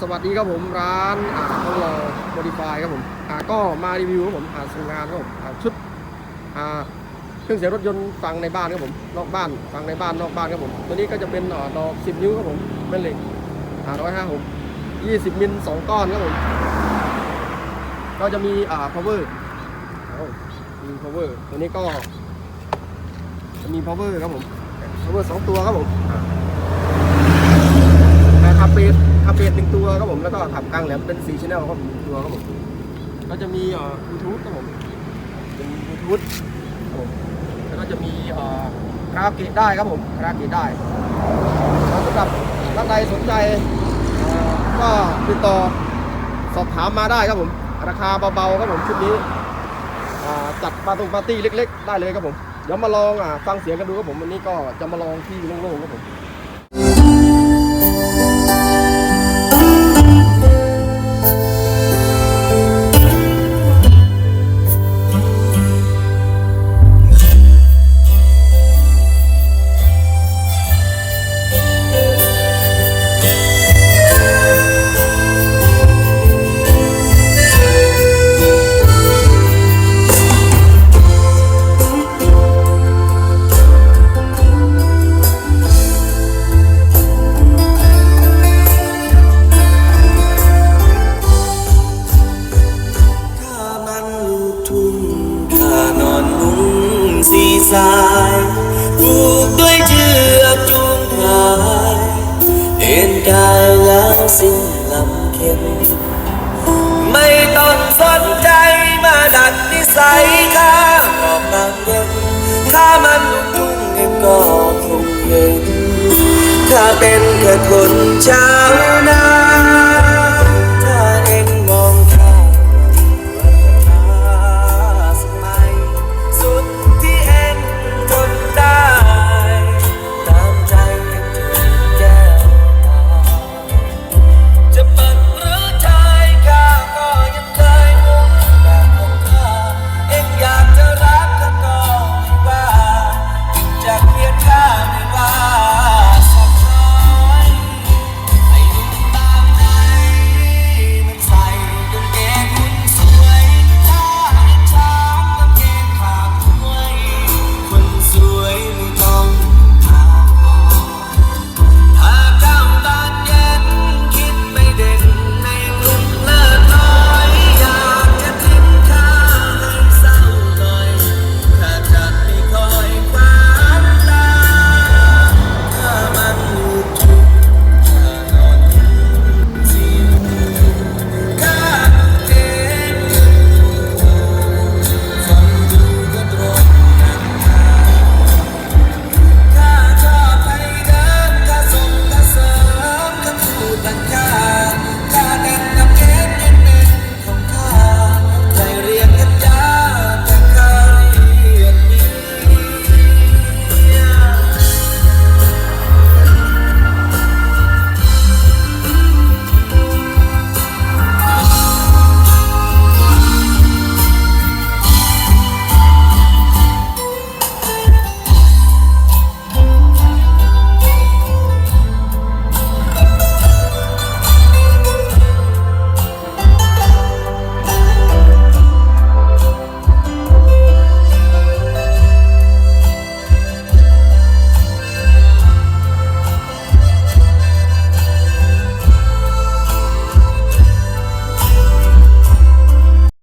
สวัสดีครับผมร้านอ่าต้องรอโมดิฟายครับผมอ่าก็มารีวิวครับผมอ่าส่งงานครับผมอ่าชุดอ่าเครื่องเสียงรถยนต์ฟังในบ้านครับผมนอกบ้านฟังในบ้านนอกบ้านครับผมตัวนี้ก็จะเป็นอ่าดอก10 นิ้วครับผมเป็นเหล็กอ่าร้อยห้าหกยี่สิบมิลสองก้อนครับผมก็จะมีอ่า power เอามี power ตัวนี้ก็จะมี power ครับผม power สองตัวครับผมอ่า แต่คาเฟ่ คาเฟ่หนึ่งตัวครับผมแล้วก็ขับกลางแหลมเป็น4 channel ครับผมหนึ่งตัวครับผมก็จะมีอ่อบลูทูธครับผมเป็นบลูทูธครับผมแล้วก็จะมีอ่คาราโอเกะได้ครับผมคาราโอเกะได้สำหรับท่านใดสนใจก็ติดต่อสอบถามมาได้ครับผม ราคาเบาๆครับผมชุดนี้จัดปาร์ตรงปาร์ตี้เล็ก ๆ ได้เลยครับผมเดี๋ยวมาลองอ่ฟังเสียงกันดูครับผมวันนี้ก็จะมาลองที่โล่งๆครับผม สีสายผูกด้วยเชือกจูงพายเอ็นกายแล้วสิ้นลำเข็นไม่ต้องสนใจมาดัดนิสัยข้าออกนางเย็นข้ามันลูกทุ่งเองก็คงเห็นข้าเป็นแค่คนชาวนา